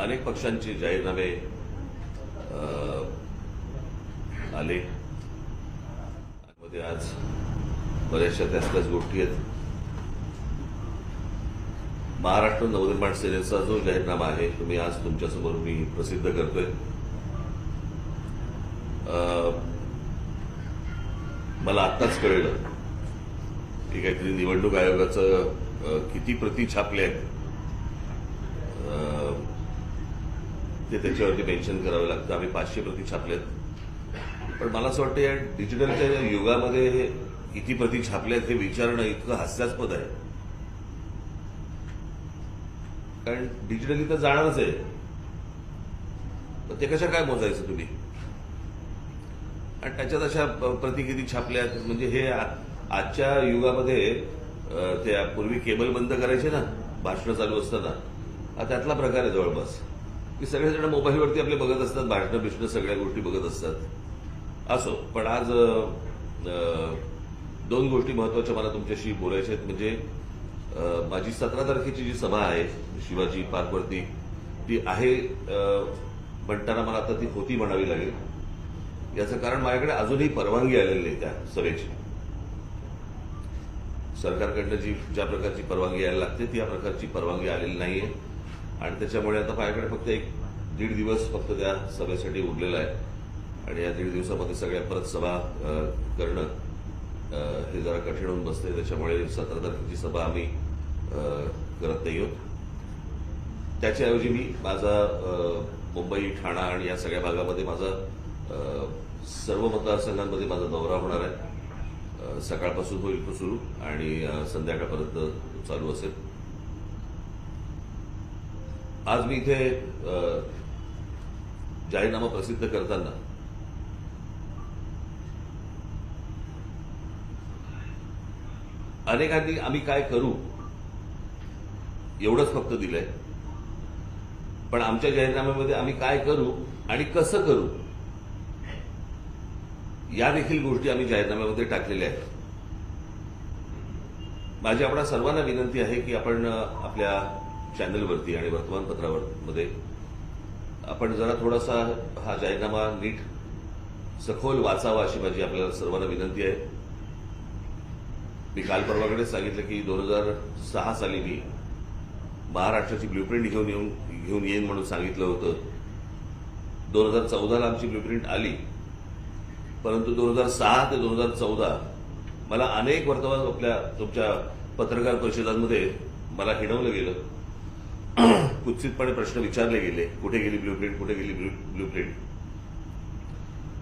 अनेक पक्षांचे जाहीरनामे आले. मध्ये आज बऱ्याचशा त्याच गोष्टी आहेत. महाराष्ट्र नवनिर्माण सेनेचा जो जाहीरनामा आहे तो मी आज तुमच्यासमोर मी प्रसिद्ध करतोय. मला आत्ताच कळलं की काहीतरी निवडणूक आयोगाचं किती प्रती छापले आहेत. ते त्याच्यावरती मेन्शन करावं लागतं. आम्ही पाचशे प्रती छापल्यात पण मला असं वाटतं या डिजिटलच्या युगामध्ये किती प्रती छापल्यात हे विचारणं इतकं हास्यास्पद आहे. कारण डिजिटली तर जाणारच आहे. पण ते कशा काय मोजायचं तुम्ही? आणि त्याच्यात अशा प्रती किती छापल्यात? म्हणजे हे आजच्या युगामध्ये त्या पूर्वी केबल बंद करायचे ना? भाषणं चालू असताना. हा त्यातला प्रकार आहे जवळपास. की सगळेजण मोबाईलवरती आपले बघत असतात भाषणं बिषणं सगळ्या गोष्टी बघत असतात. असो. पण आज दोन गोष्टी महत्त्वाच्या मला तुमच्याशी बोलायच्या आहेत. म्हणजे माझी सतरा तारखेची जी सभा आहे शिवाजी पार्कवरती ती आहे म्हणताना मला आता ती होती म्हणावी लागेल. याचं कारण माझ्याकडे अजूनही परवानगी आलेली नाही त्या सभेची. सरकारकडनं जी ज्या प्रकारची परवानगी यायला लागते त्या प्रकारची परवानगी आलेली नाहीये. आणि त्याच्यामुळे आता माझ्याकडे फक्त एक दीड दिवस फक्त त्या सभेसाठी उरलेला आहे. आणि या दीड दिवसामध्ये सगळ्या परत सभा करणं हे जरा कठीण होऊन बसते. त्याच्यामुळे सतरा तारखेची सभा आम्ही करत नाही आहोत. त्याच्याऐवजी मी माझा मुंबई ठाणा आणि या सगळ्या भागामध्ये माझा सर्व मतदारसंघांमध्ये माझा दौरा होणार आहे. सकाळपासून होईल तो सुरू आणि संध्याकाळपर्यंत चालू असेल. आज मी इथे जाहीरनामा प्रसिद्ध करताना अनेकांनी आम्ही काय करू एवढंच फक्त दिलंय. पण आमच्या जाहीरनाम्यामध्ये आम्ही काय करू आणि कसं करू या देखील गोष्टी आम्ही जाहीरनाम्यामध्ये टाकलेल्या आहेत. माझी आपणा सर्वांना विनंती आहे की आपण आपल्या चॅनलवरती आणि वर्तमानपत्रावर मध्ये आपण जरा थोडासा हा जाहीरनामा नीट सखोल वाचावा अशी माझी आपल्याला सर्वांना विनंती आहे. मी काल परवाकडे सांगितलं की दोन हजार सहा साली मी महाराष्ट्राची ब्ल्यूप्रिंट घेऊन येऊन घेऊन येईन म्हणून सांगितलं होतं. दोन हजार चौदाला आमची ब्ल्यूप्रिंट आली. परंतु दोन हजार सहा ते दोन हजार चौदा मला अनेक वर्तमान आपल्या तुमच्या पत्रकार परिषदांमध्ये मला हिणवलं गेलं. कुत्सितपणे प्रश्न विचारले गेले. कुठे गेली ब्लूप्रिंट कुठे गेली ब्ल्यूप्रिंट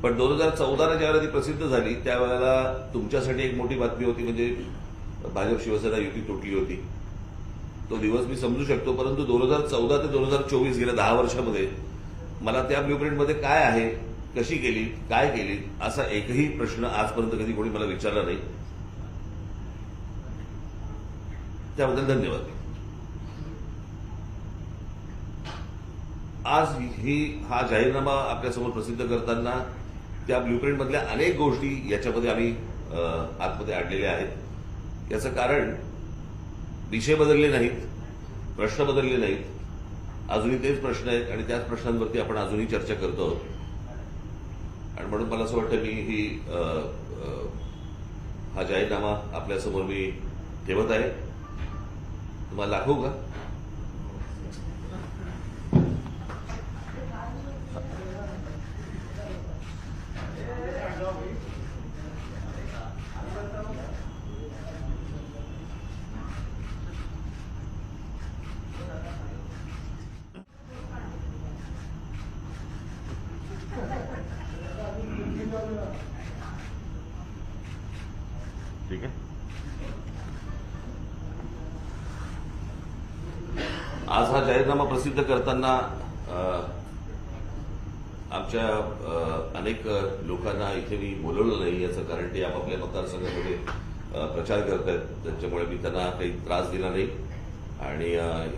पण दोन हजार चौदाला ज्यावेळेला ती प्रसिद्ध झाली त्यावेळेला तुमच्यासाठी एक मोठी बातमी होती म्हणजे भाजप शिवसेना युती तुटली होती. तो दिवस मी समजू शकतो परंतु दोन हजार चौदा ते दोन हजार चोवीस गेल्या दहा वर्षामध्ये मला त्या ब्लूप्रिंटमध्ये काय आहे कशी केली काय केली असा एकही प्रश्न आजपर्यंत कधी कोणी मला विचारला नाही. त्याबद्दल धन्यवाद. आज ही हा जाहीरनामा आपल्यासमोर प्रसिद्ध करताना त्या ब्ल्यूप्रिंटमधल्या अनेक गोष्टी याच्यामध्ये आम्ही आतमध्ये आणलेल्या आहेत. याचं कारण विषय बदलले नाहीत प्रश्न बदलले नाहीत. अजूनही तेच प्रश्न आहेत आणि त्याच प्रश्नांवरती आपण अजूनही चर्चा करतो आहोत. आणि म्हणून मला असं वाटतं मी ही हा जाहीरनामा आपल्यासमोर मी ठेवत आहे. तुम्हाला दाखवू का? आज हा जाहीरनामा प्रसिद्ध करताना आमच्या अनेक लोकांना इथे मी बोलवलं नाही याचं कारण ते आपापल्या मतदारसंघामध्ये प्रचार करत आहेत त्याच्यामुळे मी त्यांना काही त्रास दिला नाही आणि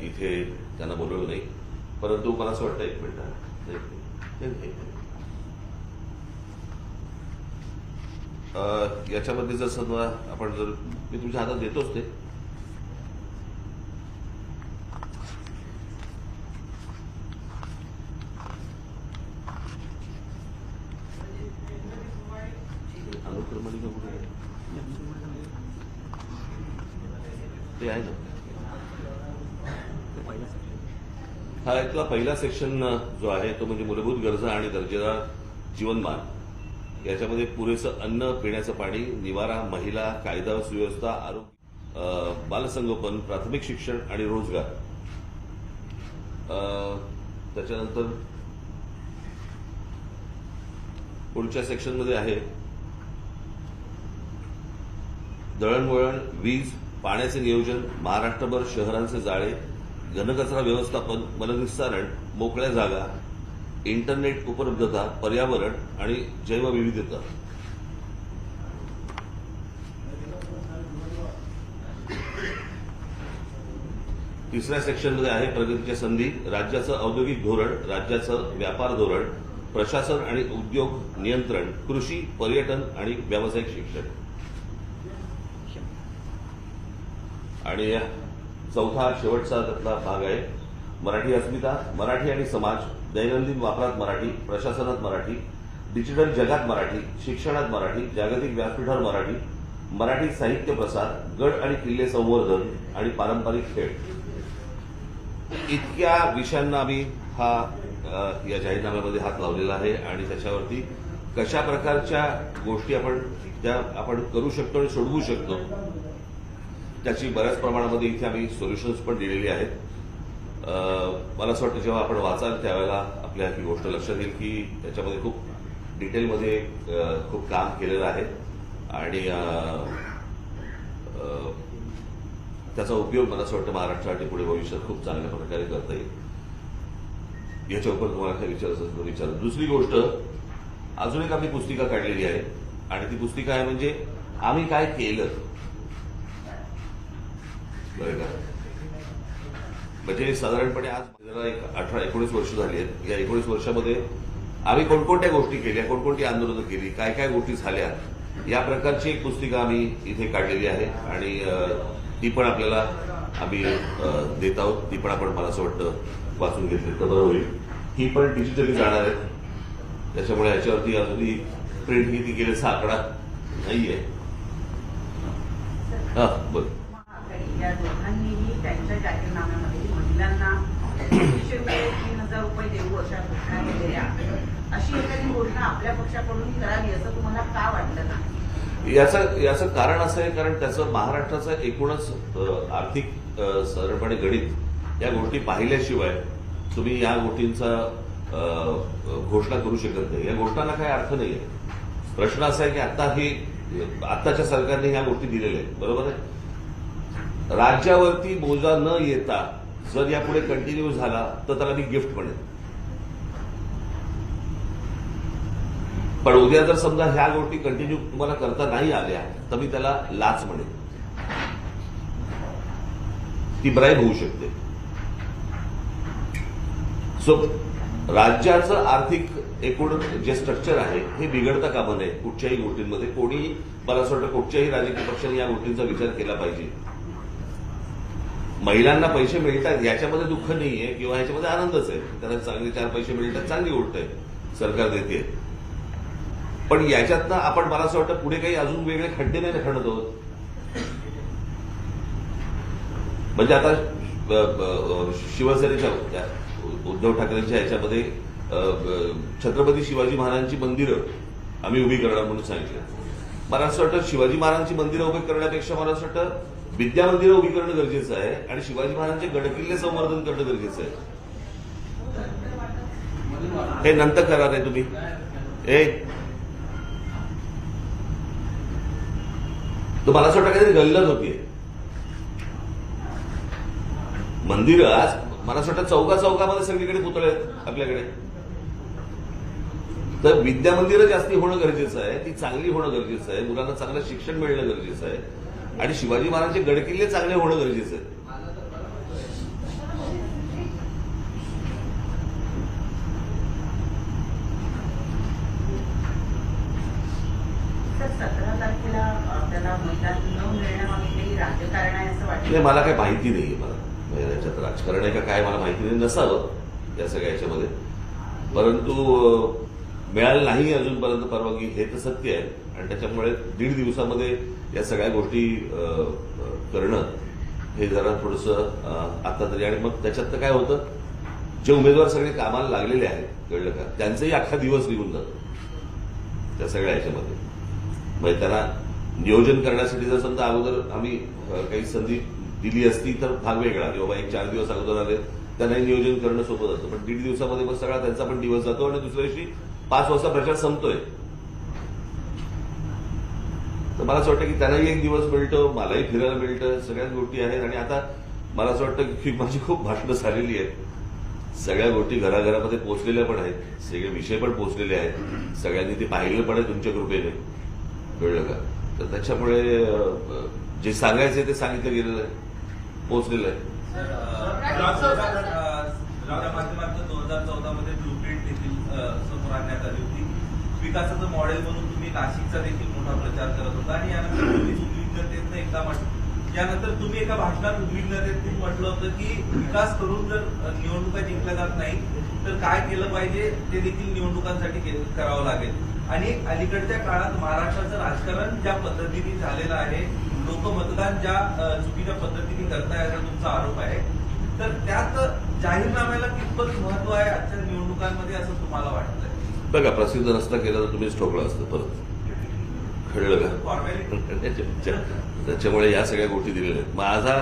इथे त्यांना बोलवलं नाही. परंतु मला असं वाटतं एक मिनिट याच्यामध्ये जर समजा आपण जर मी तुमच्या हातात देतोच ते. ते आहे हा यातला पहिला सेक्शन जो आहे तो म्हणजे मूलभूत गरजा आणि दर्जेदार जीवनमान. याच्यामध्ये पुरेसं अन्न पिण्याचं पाणी निवारा महिला कायदा सुव्यवस्था आरोग्य बालसंगोपन प्राथमिक शिक्षण आणि रोजगार. त्याच्यानंतर पुढच्या सेक्शनमध्ये आहे दळणवळण वीज पाण्याचे नियोजन महाराष्ट्रभर शहरांचे जाळे घनकचरा व्यवस्थापन मलनिस्सारण मोकळ्या जागा इंटरनेट उपलब्धता पर्यावरण आणि जैवविविधता. तिसऱ्या सेक्शनमध्ये आहे प्रगतीच्या संधी राज्याचं औद्योगिक धोरण राज्याचं व्यापार धोरण प्रशासन आणि उद्योग नियंत्रण कृषी पर्यटन आणि व्यावसायिक शिक्षण. आणि चौथा शेवटचा त्यातला भाग आहे मराठी अस्मिता मराठी आणि समाज दैनंदिन वापरात मराठी प्रशासनात मराठी डिजिटल जगात मराठी शिक्षणात मराठी जागतिक व्यासपीठावर मराठी मराठी साहित्य प्रसार गड आणि किल्ले संवर्धन आणि पारंपरिक खेळ. इतक्या विषयांना आम्ही हा या जाहीरनाम्यामध्ये हात लावलेला आहे आणि त्याच्यावरती कशा प्रकारच्या गोष्टी आपण त्या आपण करू शकतो आणि सोडवू शकतो त्याची बऱ्याच प्रमाणामध्ये इथे आम्ही सोल्युशन्स पण दिलेली आहेत. मला असं वाटतं जेव्हा आपण वाचाल त्यावेळेला आपल्या ही गोष्ट लक्षात येईल की त्याच्यामध्ये खूप डिटेलमध्ये खूप काम केलेलं आहे. आणि त्याचा उपयोग मला असं वाटतं महाराष्ट्रासाठी पुढे भविष्यात खूप चांगल्या प्रकारे करता येईल. याच्या उपर तुम्हाला काय विचारायचं असेल तर दुसरी गोष्ट अजून एक आम्ही पुस्तिका काढलेली आहे. आणि ती पुस्तिका आहे म्हणजे आम्ही काय केलं? म्हणजे साधारणपणे आज जरा एक अठरा एकोणीस वर्ष झाली आहेत. या एकोणीस वर्षामध्ये आम्ही कोणकोणत्या गोष्टी केल्या कोणकोणती आंदोलनं केली काय काय गोष्टी झाल्या या प्रकारची एक पुस्तिका आम्ही इथे काढलेली आहे. आणि ती पण आपल्याला आम्ही देत आहोत. ती पण आपण मला असं वाटतं वाचून घेतली तर बरं होईल. ही पण डिजिटली जाणार आहे त्याच्यामुळे याच्यावरती अजूनही प्रिंट किती केल्याचा आकडा नाहीये. हा बरं महाआघाडी या दोघांनीही त्यांच्या जाहीरनाम्यामध्ये महिलांना एकशे रुपये तीन हजार रुपये देऊ अशा घोषणा केलेल्या अशी एखादी घोषणा आपल्या पक्षाकडून करावी असं तुम्हाला का वाटलं ना याचं याचं कारण असं आहे कारण त्याचं महाराष्ट्राचं एकूणच आर्थिक सरळपणे साधारणपणे गणित या गोष्टी पाहिल्याशिवाय तुम्ही या गोष्टींचा घोषणा करू शकत नाही. या घोषणाला काही अर्थ नाही आहे. प्रश्न असा आहे की आता ही आताच्या सरकारने ह्या गोष्टी दिलेल्या आहेत. बरोबर आहे? राज्यावरती बोजा न येता जर यापुढे कंटिन्यू झाला तर त्याला मी गिफ्ट म्हणेन. पण उद्या जर समजा ह्या गोष्टी कंटिन्यू तुम्हाला करता नाही आल्या तर मी त्याला लाच म्हणेन. ती ब्राईब होऊ शकते. सो राज्याचं आर्थिक एकूण जे स्ट्रक्चर आहे हे बिघडता कामा नये कुठच्याही गोष्टींमध्ये. कोणी मला असं वाटतं कुठच्याही राजकीय पक्षाने या गोष्टींचा विचार केला पाहिजे. महिलांना पैसे मिळतात याच्यामध्ये दुःख नाहीये किंवा ह्याच्यामध्ये आनंदच आहे. त्यांना चांगले चार पैसे मिळतात चांगली गोष्ट आहे. सरकार देते. पण याच्यातनं आपण मला असं वाटतं पुढे काही अजून वेगळे खड्डे नाही खणत आहोत. म्हणजे आता शिवसेनेच्या उद्धव ठाकरेंच्या याच्यामध्ये छत्रपती शिवाजी महाराजांची मंदिरं आम्ही उभी करणार म्हणून सांगितलं. मला असं वाटतं शिवाजी महाराजांची मंदिरं उभी करण्यापेक्षा मला असं वाटतं विद्या मंदिरं उभी करणं गरजेचं आहे आणि शिवाजी महाराजांचे गडकिल्ले संवर्धन करणं गरजेचं आहे. हे नंतर करा रे तुम्ही. ए तो मला असं वाटतं काहीतरी गल्लत होतीये मंदिर आज मला असं वाटतं चौका चौकामध्ये सगळीकडे पुतळे आहेत आपल्याकडे. तर विद्या मंदिरं जास्ती होणं गरजेचं आहे ती चांगली होणं गरजेचं आहे मुलांना चांगलं शिक्षण मिळणं गरजेचं आहे आणि शिवाजी महाराजांचे गडकिल्ले चांगले होणं गरजेचं आहे तर सतरा तारखेला आपल्याला महिला न मिळण्यामागे काही राजकारण आहे असं नाही मला काही माहिती नाही मला. म्हणजे याच्यात राजकारण आहे का काय मला माहिती नाही नसावं या सगळ्या याच्यामध्ये. परंतु मिळालं नाही अजूनपर्यंत परवानगी हे तर सत्य आहे. आणि त्याच्यामुळे दीड दिवसामध्ये या सगळ्या गोष्टी करणं हे जरा थोडस आता तरी. आणि मग त्याच्यात तर काय होतं जे उमेदवार सगळे कामाला लागलेले आहेत कळलं का? त्यांचाही अख्खा दिवस निघून जातो. त्या सगळ्या याच्यामध्ये. म्हणजे त्यांना नियोजन करण्यासाठी जर समजा अगोदर आम्ही काही संधी दिली असती तर भाग वेगळा. की बाबा एक चार दिवस अगोदर आले त्यांनाही नियोजन करणं सोपं जातं. पण दीड दिवसामध्ये मग सगळा त्यांचा पण दिवस जातो आणि दुसऱ्या दिवशी पाच वाजता प्रचार संपतोय. तर मला असं वाटतं की त्यांनाही एक दिवस मिळतो मलाही फिरायला मिळतं सगळ्याच गोष्टी आहेत. आणि आता मला असं वाटतं की माझी खूप भाषणं झालेली आहेत. सगळ्या गोष्टी घराघरामध्ये पोचलेल्या पण आहेत. सगळे विषय पण पोचलेले आहेत. सगळ्यांनी ते पाहिलं पण आहे तुमच्या कृपेने. कळलं का? तर त्याच्यामुळे जे सांगायचे ते सांगितलं गेलेलं आहे. पोहोचलेलं आहे दोन हजार चौदा मध्ये ब्लूप्रिंट समोर आणण्यात आली होती. विकासाचं मॉडेल म्हणून तुम्ही नाशिकचा देखील मोठा प्रचार करत होता आणि यानंतर उद्विग्नतेतनं एकदा म्हटलं यानंतर तुम्ही एका भाषणात उद्विग्नतेतून म्हटलं होतं की विकास करून जर निवडणुका जिंकल्या जात नाही तर काय केलं पाहिजे ते देखील निवडणुकांसाठी के- करावं लागेल. आणि अलीकडच्या काळात महाराष्ट्राचं राजकारण ज्या पद्धतीने झालेलं आहे लोक मतदान ज्या चुकीच्या पद्धतीने करताय असा तुमचा आरोप आहे तर त्यात जाहीरनाम्याला कितपत महत्त्व आहे आजच्या निवडणुकांमध्ये असं तुम्हाला वाटतंय? बघा प्रसिद्ध नसता केलं तर तुम्हीच ठोकलं असतं परत. कळलं का? त्याच्यामुळे या सगळ्या गोष्टी दिलेल्या आहेत. माझा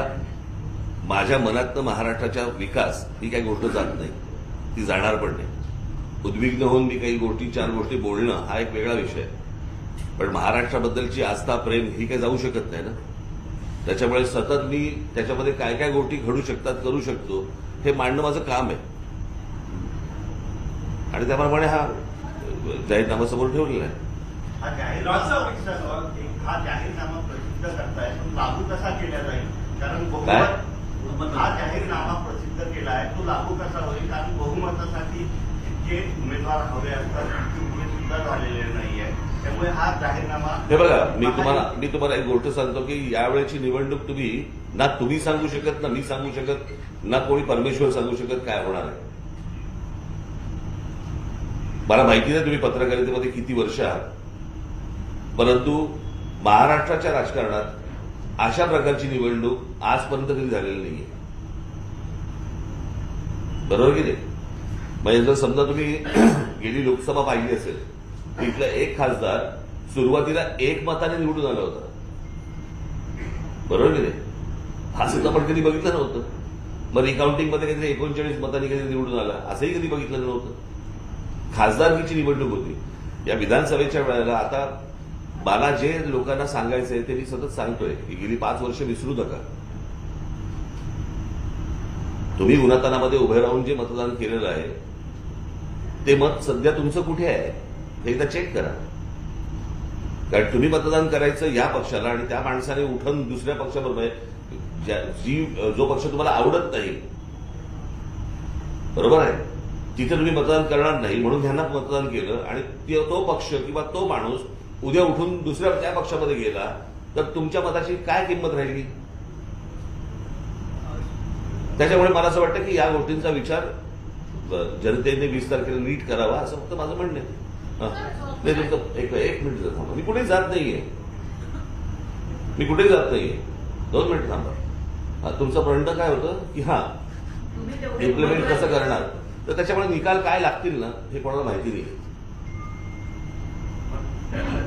माझ्या मनातनं महाराष्ट्राचा विकास ही काही गोष्ट जात नाही. ती जाणार पण नाही. उद्विग्न होऊन मी काही गोष्टी चार गोष्टी बोलणं हा एक वेगळा विषय आहे. पण महाराष्ट्राबद्दलची आस्था प्रेम ही काही जाऊ शकत नाही ना? त्याच्यामुळे सतत मी त्याच्यामध्ये काय काय गोष्टी घडू शकतात करू शकतो हे मांडणं माझं काम आहे. आणि त्याप्रमाणे हा जाहीरनामा समोर ठेवलेला आहे. जाहीरनामा जाहीरनामा प्रसिद्ध करताय पण लागू कसा केला जाईल? कारण काय? हा जाहीरनामा प्रसिद्ध केला आहे तो लागू कसा होईल? कारण बहुमतासाठी जे उमेदवार हवे असतात ते सुद्धा झालेले नाहीये. त्यामुळे हा जाहीरनामा हे बघा मी तुम्हाला मी तुम्हाला एक गोष्ट सांगतो की यावेळेची निवडणूक तुम्ही ना तुम्ही सांगू शकत ना मी सांगू शकत ना कोणी परमेश्वर सांगू शकत काय होणार आहे? मला माहिती नाही तुम्ही पत्रकारितेमध्ये किती वर्ष आहात. परंतु महाराष्ट्राच्या राजकारणात अशा प्रकारची निवडणूक आजपर्यंत कधी झालेली नाहीये. बरोबर की नाही? म्हणजे जर समजा तुम्ही गेली लोकसभा पाहिली असेल तिथला एक खासदार सुरुवातीला एक मताने निवडून आला होता. बरोबर की नाही? असं आपण कधी बघितलं नव्हतं. मग रिकाउंटिंगमध्ये काहीतरी एकोणचाळीस मतांनी कधी निवडून आला असंही कधी बघितलं नव्हतं. खासदारकीची निवडणूक होती. या विधानसभेच्या वेळेला आता मला जे लोकांना सांगायचंय ते मी सतत सांगतोय की गेली पाच वर्ष विसरू नका. तुम्ही उन्हातानामध्ये उभे राहून जे मतदान केलेलं आहे ते मत सध्या तुमचं कुठे आहे? हे एकदा चेक करा. कारण तुम्ही मतदान करायचं या पक्षाला आणि त्या माणसाने उठून दुसऱ्या पक्षाबरोबर म्हणजे जी जो पक्ष तुम्हाला आवडत नाही बरोबर आहे? तिथे तुम्ही मतदान करणार नाही म्हणून ह्यांना मतदान केलं आणि तो पक्ष किंवा तो माणूस उद्या उठून दुसऱ्या त्या पक्षामध्ये गेला तर तुमच्या मताची काय किंमत राहिली? त्याच्यामुळे मला असं वाटतं की या गोष्टींचा विचार जनतेने वीस तारखेला नीट करावा असं फक्त माझं म्हणणं आहे. नाही तुमचं एक एक मिनिट जर थांबा. मी कुठेही जात नाहीये. मी कुठेही जात नाहीये. दोन मिनिट थांबा. हा, तुमचं म्हणणं काय होतं? की हा तुम्ही तेवढे इम्प्लिमेंट कसं करणार? तर त्याच्यामुळे निकाल काय लागतील ना हे कोणाला माहिती नाही.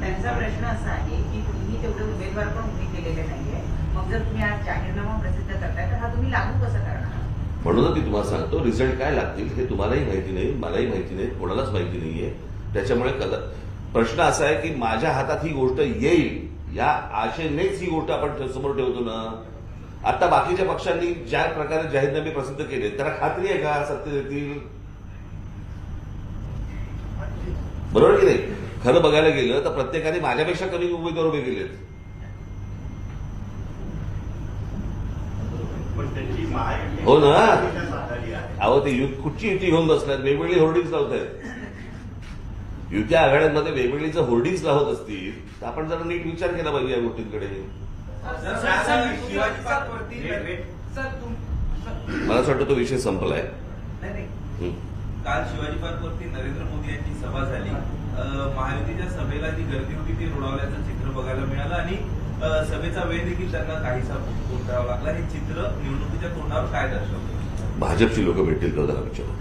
त्यांचा प्रश्न असा आहे की तुम्ही तेवढे उमेदवार पण उभे केलेले नाहीये. मग जर तुम्ही आज जाहीरनामा प्रसिद्ध करताय तर हा तुम्ही लागू कसं करणार? म्हणूनच मी तुम्हाला सांगतो रिझल्ट काय लागतील हे तुम्हालाही माहिती नाही मलाही माहिती नाही कोणालाच माहिती नाहीये. त्याच्यामुळे कदा प्रश्न असा आहे की माझ्या हातात ही गोष्ट येईल. या आशेनेच ही गोष्ट आपण समोर ठेवतो ना. आता बाकीच्या पक्षांनी ज्या प्रकारे जाहीरनामे प्रसिद्ध केले त्याला खात्री आहे का सत्य देतील बरोबर की नाही? खरं बघायला गेलं तर प्रत्येकाने माझ्यापेक्षा कमी उमेदवार उभे केलेत. हो ना. अहो ते कुठची युती घेऊन बसल्यात? वेगवेगळी होर्डिंग्स लावत आहेत युत्या आघाड्यांमध्ये वेगवेगळी जर होर्डिंग्स लावत असतील तर आपण जरा नीट विचार केला पाहिजे या गोष्टींकडे. मला असं वाटतं तो विषय संपलाय. काल शिवाजी पार्कवरती नरेंद्र मोदी यांची सभा झाली. महायुतीच्या सभेला जी गर्दी होती ती रोडावल्याचं चित्र बघायला मिळालं आणि सभेचा वेळ देखील त्यांना काहीसा करावा लागला. हे चित्र निवडणुकीच्या तोंडावर काय दर्शवतं? भाजपची लोक भेटतील त्याला विचारा.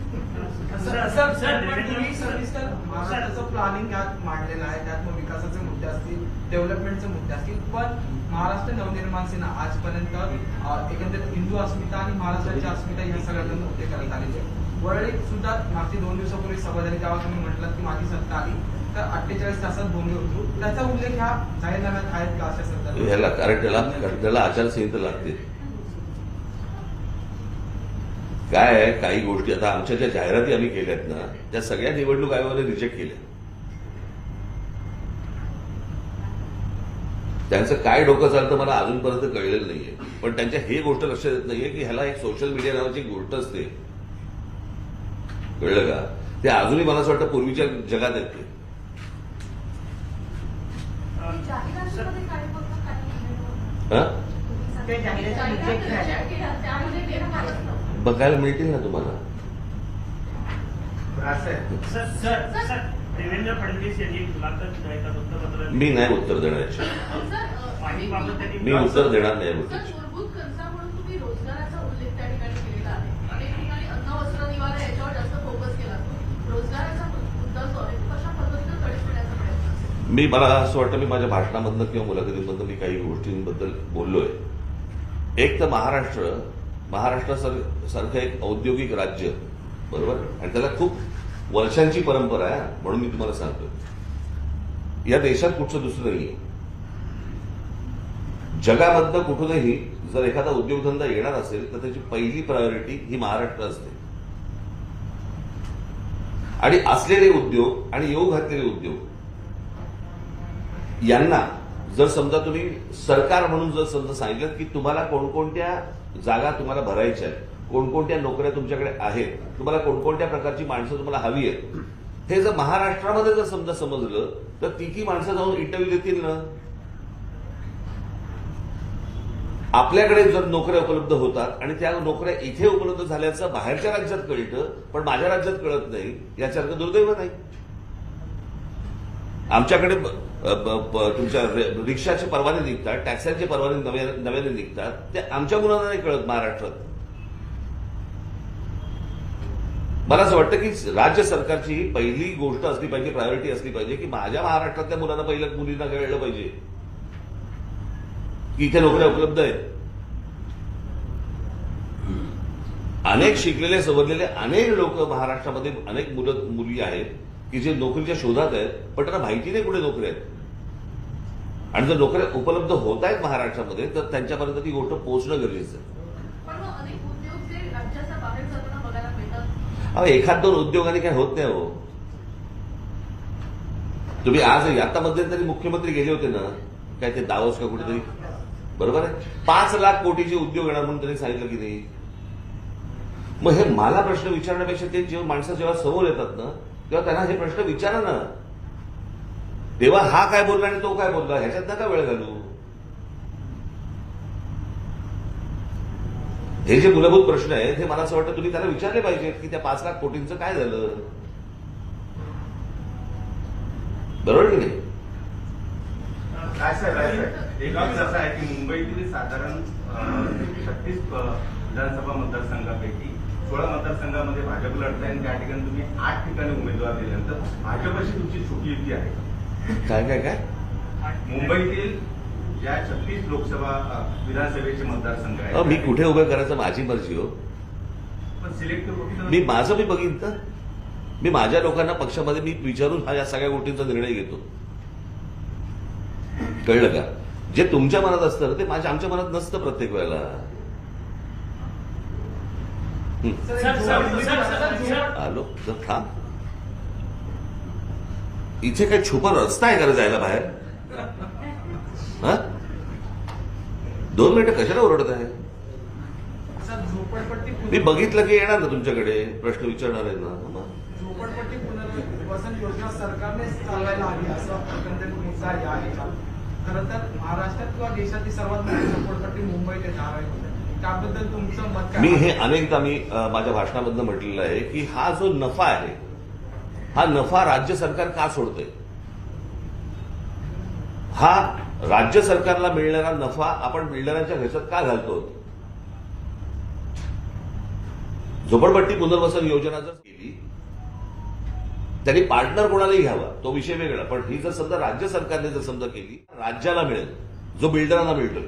प्लॅनिंग यात मांडलेलं आहे त्यात मग विकासाचे मुद्दे असतील डेव्हलपमेंटचे मुद्दे असतील पण महाराष्ट्र नवनिर्माण सेना आजपर्यंत एकंदरीत हिंदू अस्मिता आणि महाराष्ट्राची अस्मिता या सगळ्यांना मुद्दे करत आलेले वरळी सुद्धा मागचे दोन दिवसापूर्वी सभा झाली तेव्हा तुम्ही म्हटलं की माझी सत्ता आली तर अठ्ठेचाळीस तासात भूमी उतरू त्याचा उल्लेख ह्या जाहीरनाम्यात आहेत का अशा कारण त्याला कारण त्याला आचारसंहिता लागते. काय आहे काही गोष्टी आता आमच्या ज्या जाहिराती आम्ही केल्यात ना त्या सगळ्या निवडणूक आयोगाने रिजेक्ट केल्या. त्यांचं काय डोकं चालतं मला अजूनपर्यंत कळलेलं नाहीये. पण त्यांच्या हे गोष्ट लक्षात येत नाहीये की ह्याला एक सोशल मीडिया नावाची एक गोष्ट असते. कळलं का? ते अजूनही मला असं वाटतं पूर्वीच्या जगात आहेत ते. जाहिरातीमध्ये काय बघता काय हा? बघायला मिळतील ना तुम्हाला? असं आहे sir sir sir Devendra Fadnavis यांनी मी नाही उत्तर देणार मी उत्तर देणार नाही या सर, गोष्टीचं. मूलभूत गरजा म्हणून तुम्ही रोजगाराचा उल्लेख त्या ठिकाणी केलेला आहे. अनेक ठिकाणी अन्न वस्त्र निवारा याच्यावर जास्त फोकस केला जातो रोजगाराचा मुद्दा जो आहे तो कशा पद्धतीनं तडीस देण्याचा प्रयत्न असेल मी मला असं वाटतं मी माझ्या भाषणामधनं किंवा मुलाखतीमधनं मी काही गोष्टींबद्दल बोललोय. एक तर महाराष्ट्र महाराष्ट्रासारखं एक औद्योगिक राज्य बरोबर? आणि त्याला खूप वर्षांची परंपरा आहे म्हणून मी तुम्हाला सांगतो या देशात कुठचं दुसरं नाही जगामधनं कुठूनही जर एखादा उद्योगधंदा येणार असेल तर त्याची पहिली प्रायोरिटी ही महाराष्ट्र असते. आणि असलेले उद्योग आणि येऊ घातलेले उद्योग यांना जर समजा तुम्ही सरकार म्हणून जर समजा सांगितलं की तुम्हाला कोणकोणत्या जागा तुम्हाला भरायच्या आहेत कोणकोणत्या नोकऱ्या तुमच्याकडे आहेत तुम्हाला कोणकोणत्या प्रकारची माणसं तुम्हाला हवी आहेत. हे जर महाराष्ट्रामध्ये जर समजा समजलं तर ती की माणसं जाऊन इंटरव्ह्यू देतील ना? आपल्याकडे जर नोकऱ्या उपलब्ध होतात आणि त्या नोकऱ्या इथे उपलब्ध झाल्याचं बाहेरच्या राज्यात कळतं पण माझ्या राज्यात कळत नाही याच्यासारखं दुर्दैव नाही. आमच्याकडे तुमच्या रिक्षाचे परवाने निघतात टॅक्स्यांचे परवाने नव्या- नव्याने निघतात ते आमच्या मुलांना नाही कळत महाराष्ट्रात. मला असं वाटतं की राज्य सरकारची पहिली गोष्ट असली पाहिजे प्रायोरिटी असली पाहिजे की माझ्या महाराष्ट्रातल्या मुलांना पहिल्या मुलींना कळलं पाहिजे. की इथे नोकऱ्या उपलब्ध आहेत. अनेक शिकलेले सवरलेले अनेक लोक महाराष्ट्रामध्ये अनेक मुलं मुली आहेत. की जे नोकरीच्या शोधात आहेत पण त्यांना माहिती नाही कुठे नोकऱ्या आहेत. आणि जर नोकऱ्या उपलब्ध होत आहेत महाराष्ट्रामध्ये तर त्यांच्यापर्यंत ती गोष्ट पोहोचणं गरजेचं आहे. अहो एखाद दोन उद्योगाने काय होत नाही हो. तुम्ही आज आता मध्यंतरी मुख्यमंत्री गेले होते ना काय ते दावस का कुठेतरी? बरोबर आहे? पाच लाख कोटीचे उद्योग येणार म्हणून त्यांनी सांगितलं की नाही. मग हे मला प्रश्न विचारण्यापेक्षा ते जेव्हा माणसं जेव्हा समोर येतात ना तेव्हा त्यांना हे प्रश्न विचारा ना. तेव्हा हा काय बोलला आणि तो काय बोलला ह्याच्यात नका वेळ घालू. हे जे मूलभूत प्रश्न आहेत हे मला असं वाटतं तुम्ही त्याला विचारले पाहिजेत की त्या पाच लाख कोटींचं काय झालं. बरोबर की नाही? काय साहेब एक असं आहे की मुंबईतील साधारण छत्तीस विधानसभा मतदारसंघापैकी सोळा मतदारसंघामध्ये भाजप लढत आहे आणि त्या ठिकाणी तुम्ही आठ ठिकाणी उमेदवार दिल्यानंतर भाजपशी तुमची छोटी युती आहे. काय काय काय? मुंबईतील ज्या छत्तीस लोकसभा विधानसभेचे मतदारसंघ अहो, मी कुठे उभं करायचं माझी मर्जी हो. पण सिलेक्ट मी माझं मी बघीन तर. मी माझ्या लोकांना पक्षामध्ये मी विचारून हा या सगळ्या गोष्टींचा निर्णय घेतो. कळलं का? जे तुमच्या मनात असतं ते माझ्या आमच्या मनात नसतं प्रत्येक वेळेला हं. सर, सर, एक सर, झोपडी- सर, सर, सर. आलो जर थांब इथे काय छुपा रस्ता आहे का जायला बाहेर? हा? दोन मिनिटं कशाला ओरडत आहे? झोपडपट्टी मी बघितलं की येणार ना तुमच्याकडे? प्रश्न विचारणार आहे ना मग. झोपडपट्टी पुनर्वसन योजना सरकारने चालवायला हवी असं आहे खरं तर महाराष्ट्रात किंवा देशातील सर्वात मोठी झोपडपट्टी मुंबईत आहे. त्याबद्दल तुमचं मत मी हे अनेकदा मी माझ्या भाषणामधनं म्हटलेलं आहे की हा जो नफा आहे हा नफा राज्य सरकार का सोडतंय? हा राज्य सरकारला मिळणारा नफा आपण बिल्डरांच्या घशात का घालतो? झोपडपट्टी पुनर्वसन योजना जर केली त्यांनी पार्टनर कोणालाही घ्यावा तो विषय वेगळा. पण ही जर समजा राज्य सरकारने जर समजा केली राज्याला मिळेल जो बिल्डरांना मिळतोय